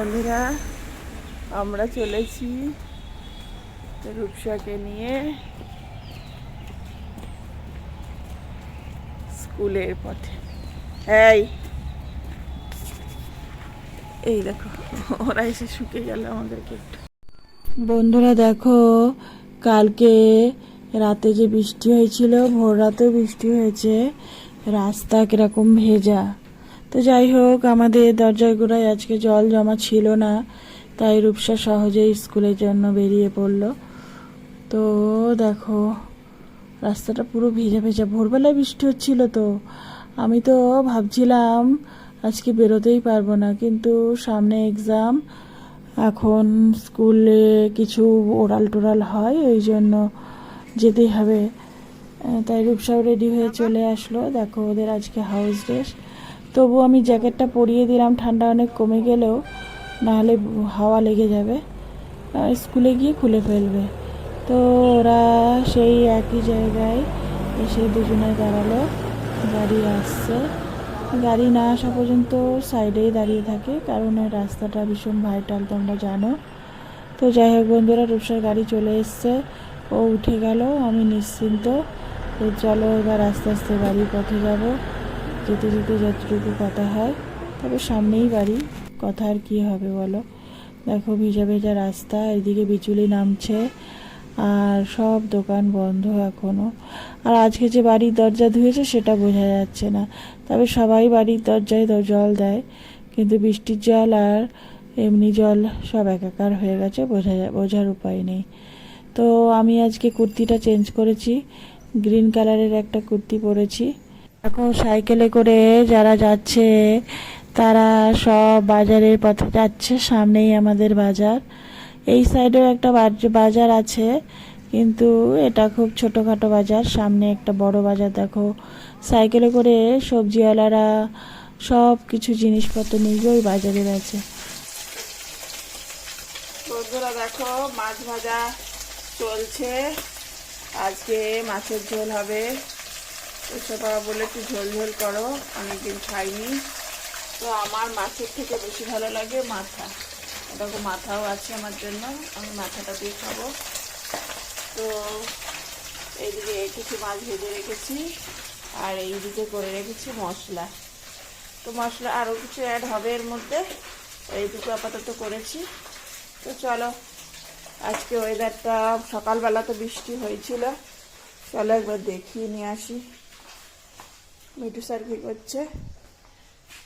বন্ধুরা, আমরা চলেছি রূপসাকে নিয়ে স্কুলের পথে। এই এই দেখো, ওরা এসে শুকে গেল আমাদেরকে একটু। বন্ধুরা, দেখো, কালকে রাতে যে বৃষ্টি হয়েছিল, ভোর রাতেও বৃষ্টি হয়েছে। রাস্তা কীরকম ভেজা। তো যাই হোক, আমাদের দরজার গোড়ায় আজকে জল জমা ছিল না, তাই রূপসা সহজেই স্কুলের জন্য বেরিয়ে পড়ল। তো দেখো, রাস্তাটা পুরো ভেজা ভেজা, ভোরবেলায় বৃষ্টি হচ্ছিল তো। আমি তো ভাবছিলাম আজকে বেরোতেই পারব না, কিন্তু সামনে এক্সাম এখন স্কুলে কিছু ওরাল টোরাল হয়, ওই জন্য যেতেই হবে। তাই রূপসাও রেডি হয়ে চলে আসলো। দেখো ওদের আজকে হাউস ড্রেস তবু আমি জ্যাকেটটা পরিয়ে দিলাম, ঠান্ডা অনেক কমে গেলেও, নাহলে হাওয়া লেগে যাবে। স্কুলে গিয়ে খুলে ফেলবে। তো ওরা সেই একই জায়গায় এসে দুজনে দাঁড়াল, গাড়ি আসছে। গাড়ি না আসা পর্যন্ত সাইডেই দাঁড়িয়ে থাকে, কারণ ওই রাস্তাটা ভীষণ ভাইটাল, তোমরা জানো। তো যাই হোক বন্ধুরা, রূপসার গাড়ি চলে এসছে, ও উঠে গেল, আমি নিশ্চিন্ত। তো চলো এবার আস্তে আস্তে বাড়ির পথে যাব। যেতে যেতে যতটুকু কথা হয়, তবে সামনেই বাড়ি। কথা আর কি হবে বলো? দেখো ভেজা ভেজা রাস্তা, এদিকে বিচুলি নামছে, আর সব দোকান বন্ধ এখনও আর আজকে যে বাড়ির দরজা ধুয়েছে, সেটা বোঝা যাচ্ছে না। তবে সবাই বাড়ির দরজায় জল দেয়। কিন্তু বৃষ্টির জল আর এমনি জল সব একাকার হয়ে গেছে, বোঝা বোঝার উপায় নেই। তো আমি আজকে কুর্তিটা চেঞ্জ করেছি, গ্রিন কালারের একটা কুর্তি পরেছি। এখন সাইকেলে করে যারা যাচ্ছে, তারা সব বাজারের পথে যাচ্ছে, সামনেই আমাদের বাজার। এই সাইডেও একটা বাজার আছে, কিন্তু এটা খুব ছোটোখাটো বাজার। সামনে একটা বড় বাজার, দেখো। সাইকেলে করে সবজিওয়ালারা সব কিছু জিনিসপত্র নিয়ে ওই বাজারে আছে বন্ধুরা, দেখো, মাছ ভাজা চলছে। আজকে মাছের ঝোল হবে। এসব বাবা বলে একটু ঝোল ঝোল করো, অনেকদিন খাইনি। তো আমার মাছের থেকে বেশি ভালো লাগে মাথা। দেখো মাথাও আছে আমার জন্য, আমি মাথাটা দিয়ে খাব। তো এইদিকে কিছু মাছ ভেজে রেখেছি, আর এইদিকে করে রেখেছি মশলা। তো মশলা আরও কিছু অ্যাড হবে এর মধ্যে, এইটুকু আপাতত করেছি। তো চলো, আজকে ওয়েদারটা সকালবেলা তো বৃষ্টি হয়েছিল, চলো একবার দেখিয়ে নিয়ে আসি। মিঠু স্যার কী করছে?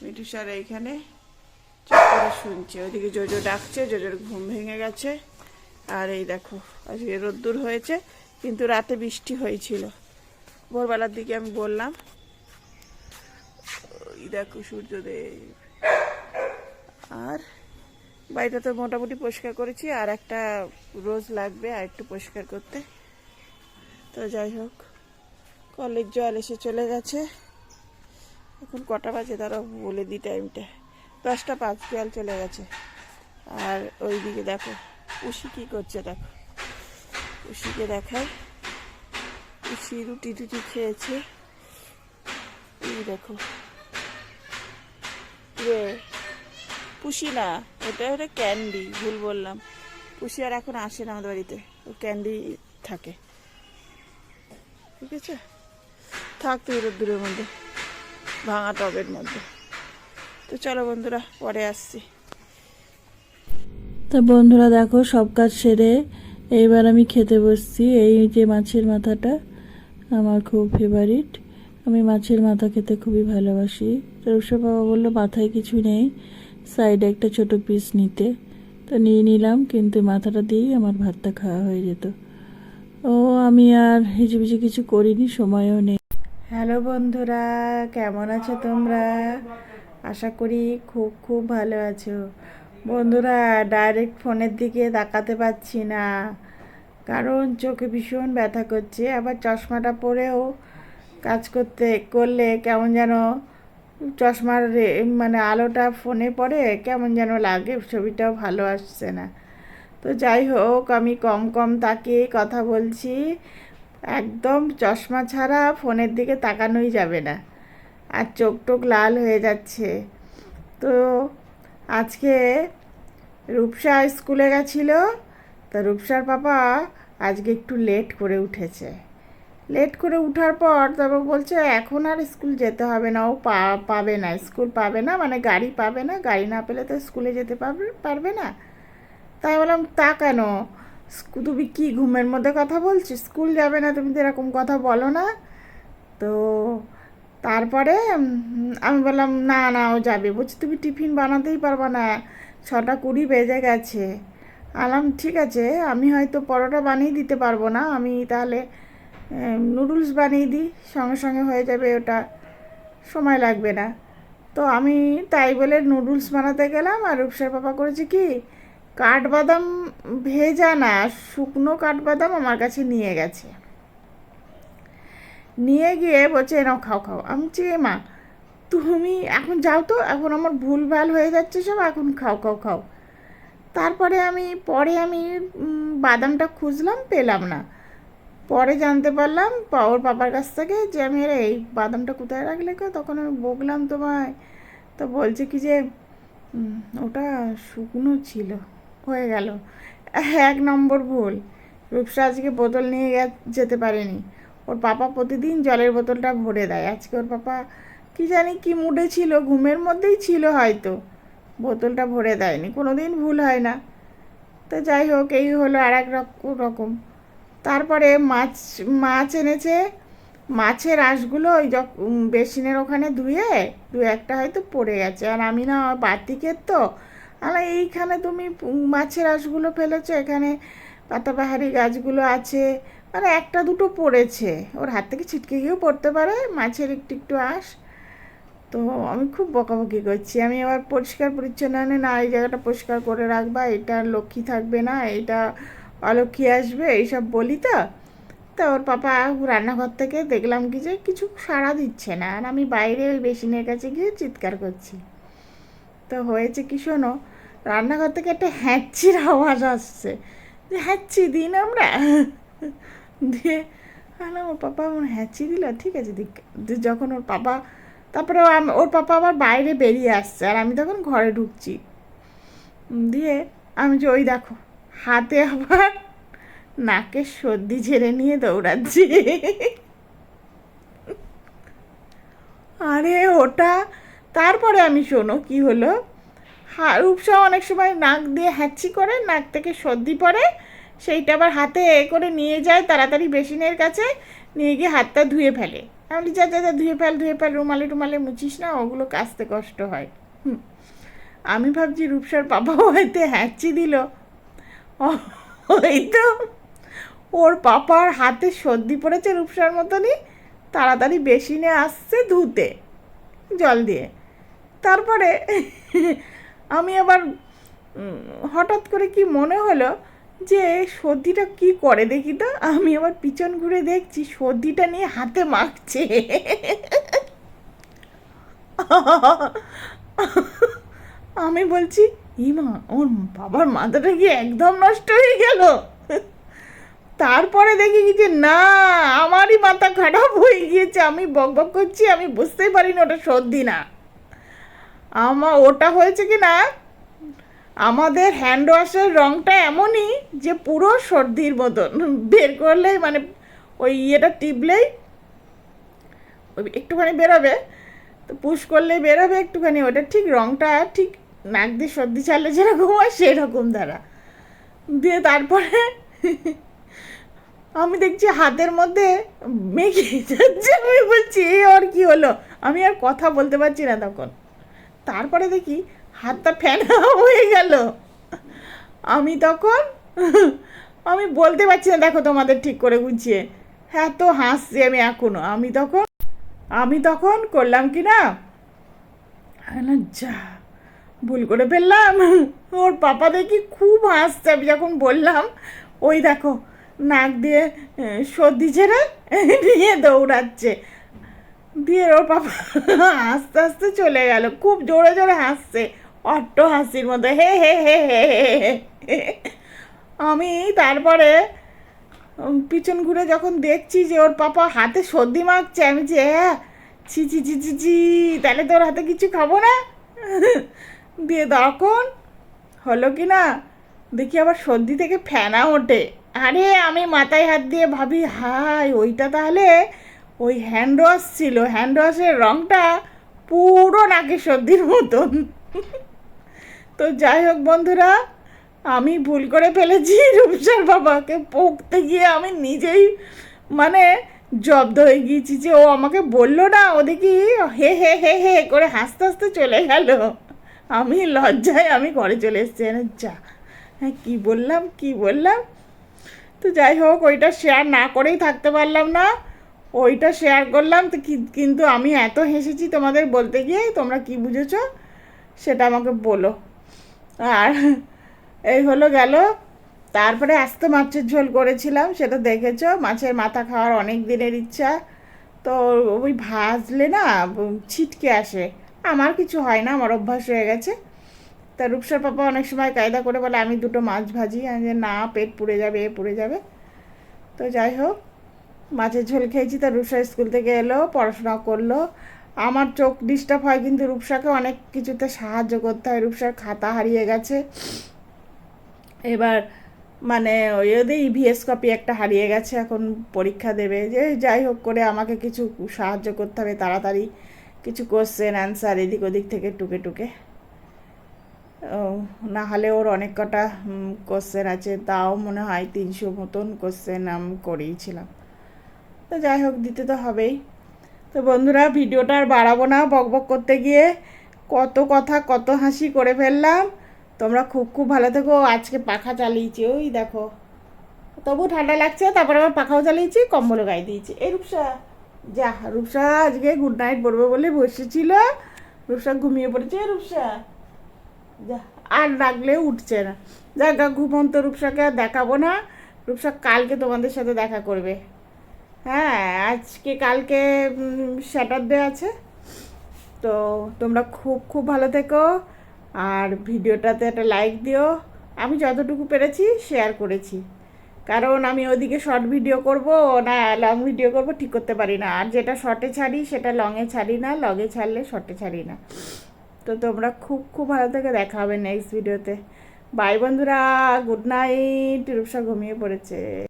মিঠু স্যার এইখানে চুপ করে শুনছে। ওইদিকে জোজো ডাকছে, জোজোর ঘুম ভেঙে গেছে। আর এই দেখো, আজকে রোদ্দুর হয়েছে, কিন্তু রাতে বৃষ্টি হয়েছিল। ভোরবেলার দিকে আমি বললাম, ওই দেখো সূর্যদেব। আর বাড়িটা তো মোটামুটি পরিষ্কার করেছি, আর একটা রোজ লাগবে আর একটু পরিষ্কার করতে। তো যাই হোক, কলের জল এসে চলে গেছে। এখন কটা বাজে? তারা বলে দিই টাইমটা দশটা পাঁচ জল চলে গেছে। আর ওইদিকে দেখো, উষি কী করছে দেখো। উষিকে দেখায় উষি রুটি টুটি খেয়েছে। এই দেখো। পুষি না এটা ওটা ক্যান্ডি, ভুল বললাম। পুষি আর এখন আসে না আমাদের বাড়িতে, ও ক্যান্ডি থাকে। ঠিক আছে? থাক তুই রোদ্দুরের মধ্যে। ভাঙা টবের মধ্যে। তো চলো বন্ধুরা, পরে আসছি। তা বন্ধুরা দেখো, সব কাজ সেরে এইবার আমি খেতে বসছি। এই যে মাছের মাথাটা, আমার খুব ফেভারিট আমি মাছের মাথা খেতে খুবই ভালোবাসি। রূপসা বাবা বলল, মাথায় কিছু নেই সাইডে একটা ছোট পিস নিতে। তো নিয়ে নিলাম, কিন্তু মাথাটা দিয়েই আমার ভাতটা খাওয়া হয়ে যেত। ও, আমি আর হিজিবিজি কিছু করিনি, সময়ও নেই। হ্যালো বন্ধুরা, কেমন আছো তোমরা? আশা করি খুব খুব ভালো আছো। বন্ধুরা ডাইরেক্ট ফোনের দিকে তাকাতে পাচ্ছি না, কারণ চোখে ভীষণ ব্যথা করছে। আবার চশমাটা পরেও কাজ করতে, করলে কেমন যেন চশমার মানে আলোটা ফোনে পড়ে, কেমন যেন লাগে, ছবিটাও ভালো আসছে না। তো যাই হোক, আমি কম কম তাকিয়ে কথা বলছি। একদম চশমা ছাড়া ফোনের দিকে তাকানোই যাবে না। আর চোখ টোক লাল হয়ে যাচ্ছে। তো আজকে রূপসা স্কুলে গেছিল। তা রূপসার পাপা আজকে একটু লেট করে উঠেছে। লেট করে উঠার পর তারপর বলছে, এখন আর স্কুল যেতে হবে না। ও পা, পাবে না, স্কুল পাবে না মানে গাড়ি পাবে না। গাড়ি না পেলে তো স্কুলে যেতে পারবে পারবে না। তাই বললাম, তা কেন? তুমি কি ঘুমের মধ্যে কথা বলছো? স্কুল যাবে না, তুমি তো এরকম কথা বলো না। তো তারপরে আমি বললাম, না না, ও যাবে। বলছি, তুমি টিফিন বানাতেই পারবা না, ছটা কুড়ি বেজে গেছে। আলাম, ঠিক আছে, আমি হয়তো পরোটা বানিয়ে দিতে পারব না, আমি তাহলে নুডলস বানিয়ে দিই, সঙ্গে সঙ্গে হয়ে যাবে ওটা, সময় লাগবে না। তো আমি তাই বলে নুডলস বানাতে গেলাম, আর রূপসার পাপা করেছে কি কাঠবাদাম ভেজা না, শুকনো কাঠবাদাম আমার কাছে নিয়ে গেছে। নিয়ে গিয়ে বলছে এনাও খাও খাও। আমি "এ মা, তুমি এখন যাও তো, এখন আমার ভুল ভালো হয়ে যাচ্ছে সব, এখন খাও খাও খাও। তারপরে আমি, পরে আমি বাদামটা খুঁজলাম, পেলাম না। পরে জানতে পারলাম ওর পাপার কাছ থেকে যে আমি, আরে, এই বাদামটা কোথায় রাখলে গো? তখন আমি বকলাম তোমায়। তো বলছে কি যে ওটা শুকনো ছিল। হয়ে গেল। এক নম্বর ভুল। রূপসা আজকে বোতল নিয়ে যেতে পারেনি। ওর পাপা প্রতিদিন জলের বোতলটা ভরে দেয়। আজকে ওর পাপা কি জানি কি মুডে ছিল, ঘুমের মধ্যেই ছিল হয়তো। বোতলটা ভরে দেয়নি। কোনো দিন ভুল হয় না। তো যাই হোক, এই হলো আর এক রকম। তারপরে মাছ মাছ এনেছে। মাছের আঁশগুলো ওই বেসিনের ওখানে ধুয়ে দু একটা হয়তো পড়ে গেছে। আর আমি না, বাতিকের তো আমার এইখানে তুমি মাছের আঁশগুলো ফেলেছো, এখানে পাতাবাহারি গাছগুলো আছে। মানে একটা দুটো পড়েছে। ওর হাত থেকে ছিটকে গিয়েও পড়তে পারে মাছের একটু একটু আঁশ। তো আমি খুব বকাবকি করছি। আমি আবার পরিষ্কার পরিচ্ছন্ন আনে না, এই জায়গাটা পরিষ্কার করে রাখবা, এটা লক্ষ্মী থাকবে না, এটা অলক্ষ্মী আসবে, এইসব বলি তো। তা ওর পাপা রান্নাঘর থেকে দেখলাম কি যে কিছু সাড়া দিচ্ছে না। আর আমি বাইরে ওই বেসিনের কাছে গিয়ে চিৎকার করছি। তো হয়েছে কি শোনো রান্নাঘর থেকে একটা হ্যাঁচির আওয়াজ আসছে। যে হ্যাঁচি দিন আমরা। দিয়ে আলাম ওর পাপা আমার হ্যাঁচি দিল, ঠিক আছে যখন ওর পাপা, তারপরে ওর পাপা আবার বাইরে বেরিয়ে আসছে, আর আমি তখন ঘরে ঢুকছি। দিয়ে আমি যে, ওই দেখো, হাতে আবার নাকে সর্দি ঝেড়ে নিয়ে দৌড়াচ্ছি। আরে ওটা, তারপরে আমি শোনো, কি হলো? রূপসা অনেক সময় নাক দিয়ে হ্যাচি করে, নাক থেকে সর্দি পড়ে। সেইটা আবার হাতে এ করে নিয়ে যায় তাড়াতাড়ি বেসিনের কাছে, নিয়ে গিয়ে হাতটা ধুয়ে ফেলে। আমি যা যা যা, ধুয়ে ফেল ধুয়ে ফেল, রুমালে টুমালে মুছিস না, ওগুলো কাচতে কষ্ট হয়। হুম। আমি ভাবছি রূপসার বাবাও হয়তো হ্যাচি দিল। তো। ওর পাপার হাতে সর্দি পড়েছে রূপসার মতনই, তাড়াতাড়ি বেসিনে আসছে ধুতে, জল দিয়ে। তারপরে আমি আবার হঠাৎ করে কি মনে হলো যে সর্দিটা কি করে দেখি তো? আমি আবার পিছন ঘুরে দেখছি সর্দিটা নিয়ে হাতে মাখছে। আমি বলছি ইমা ওর বাবার মাথাটা কি একদম নষ্ট হয়ে গেল? তারপরে দেখি যে, না, আমারই মাথা খারাপ হয়ে গিয়েছে। আমি বক বক করছি, আমি বুঝতেই পারিনি ওটা সর্দি না। আমার ওটা হয়েছে কি না? আমাদের হ্যান্ড ওয়াশের রঙটা এমনই যে পুরো সর্দির মতন। বের করলেই মানে ওই ইয়েটা টিপলেই ওই একটুখানি বেরোবে। তো পুশ করলেই বেরোবে একটুখানি। ওটা ঠিক রঙটা ঠিক নাক দিয়ে সর্দি ছাড়লে যেরকম হয় সেরকম দ্বারা। দিয়ে তারপরে আমি দেখছি হাতের মধ্যে মেঘে যাচ্ছে। আমি বলছি, এ আর কি হলো? আমি আর কথা বলতে পারছি না তখন। তারপরে দেখি হাতটা ফেনা হয়ে গেল। আমি তখন আমি বলতে পারছি না, দেখো তোমাদের ঠিক করে গুছিয়ে। হ্যাঁ তো হাসছি আমি এখনও। আমি তখন আমি তখন করলাম কি না? যা, ভুল করে ফেললাম। ওর পাপা দেখি খুব হাসছে। আমি যখন বললাম, ওই দেখো, নাক দিয়ে সর্দি ছেড়ে নিয়ে দৌড়াচ্ছে। দিয়ে ওর পাপা। আস্তে আস্তে চলে গেল। খুব জোরে জোরে হাসছে। অট্ট হাসির মতো, হে হে হে হে হে। আমি তারপরে পিছন ঘুরে যখন দেখছি যে ওর পাপা হাতে সর্দি মাখছে, আমি যে হ্যাঁ ছি ছি ছি ছি ছি, তাহলে তোর হাতে কিছু খাব না? দিয়ে তখন হলো কি না, দেখি আবার সর্দি থেকে ফেনা ওঠে। আরে, আমি মাথায় হাত দিয়ে ভাবি হাই ওইটা তাহলে ওই হ্যান্ড ওয়াশ ছিল হ্যান্ড ওয়াশের রঙটা পুরো নাকি সর্দির মতন। তো যাই হোক বন্ধুরা, আমি ভুল করে ফেলেছি, রূপসার বাবাকে পকতে গিয়ে আমি নিজেই মানে জব্দ হয়ে গিয়েছি যে ও আমাকে বলল না, ও দেখি হে হে হে হে করে হাসতে হাসতে চলে গেল। আমি লজ্জায় আমি ঘরে চলে এসেছি যা। হ্যাঁ কী বললাম, কি বললাম? তো যাই হোক, ওইটা শেয়ার না করেই থাকতে পারলাম না। ওইটা শেয়ার করলাম, তো কিন্তু আমি এত হেসেছি তোমাদের বলতে গিয়ে, তোমরা কি বুঝেছ? সেটা আমাকে বলো। আর এই হলো গেল। তারপরে আস্ত মাছের ঝোল করেছিলাম, সেটা দেখেছ? মাছের মাথা খাওয়ার অনেক দিনের ইচ্ছা। তো ওই ভাজলে না ছিটকে আসে। আমার কিছু হয় না, আমার অভ্যাস হয়ে গেছে। তা রূপসার পাপা অনেক সময় কায়দা করে বলে, আমি দুটো মাছ ভাজি। যে না, পেট পুড়ে যাবে, এ পুড়ে যাবে। তো যাই হোক মাছের ঝোল খেয়েছি, তা রূপসা স্কুল থেকে এলো, পড়াশোনা করল। আমার চোখ ডিস্টার্ব হয়, কিন্তু রূপসাকে অনেক কিছুতে সাহায্য করতে হয়। রূপসার খাতা হারিয়ে গেছে। এবার মানে ওই ওদের ইভিএস কপি একটা হারিয়ে গেছে, এখন পরীক্ষা দেবে। যে যাই হোক করে আমাকে কিছু সাহায্য করতে হবে, তাড়াতাড়ি কিছু কোশ্চেন অ্যান্সার এদিক ওদিক থেকে টুকে টুকে। না হলে ওর অনেক কটা কোশ্চেন আছে, তাও মনে হয় তিনশো মতন কোশ্চেন আমি করিয়েছিলাম তো যাই হোক, দিতে তো হবেই। তো বন্ধুরা, ভিডিওটা আর বাড়াবো না, বক বক করতে গিয়ে। কত কথা, কত হাসি করে ফেললাম। তোমরা খুব খুব ভালো থেকো। আজকে পাখা চালিয়েছি, ওই দেখো। তবু ঠান্ডা লাগছে, তারপর আবার পাখাও চালিয়েছি, কম্বলও গায়ে দিয়েছি। এই রূপসা, যা, রূপসা আজকে গুড নাইট পড়বে বলে বসেছিল। রূপসা ঘুমিয়ে পড়েছে রূপসা। যা, আর ডাকলে উঠছে না। গা ঘুমন্ত রূপসাকে আর দেখাবো না। রূপসা কালকে তোমাদের সাথে দেখা করবে। হ্যাঁ আজকে, কালকে স্যাটারডে আছে। তো তোমরা খুব খুব ভালো থেকো। আর ভিডিওটাতে একটা লাইক দিও। আমি যতটুকু পেরেছি শেয়ার করেছি। কারণ আমি ওদিকে শর্ট ভিডিও করব, না লং ভিডিও করব, ঠিক করতে পারি না। আর যেটা শর্টে ছাড়ি, সেটা লংয়ে ছাড়ি না। লংয়ে ছাড়লে শর্টে ছাড়ি না। তো তোমরা খুব খুব ভালো থেকে। দেখা হবে নেক্সট ভিডিওতে বাই বন্ধুরা। গুড নাইট রূপসা ঘুমিয়ে পড়েছে।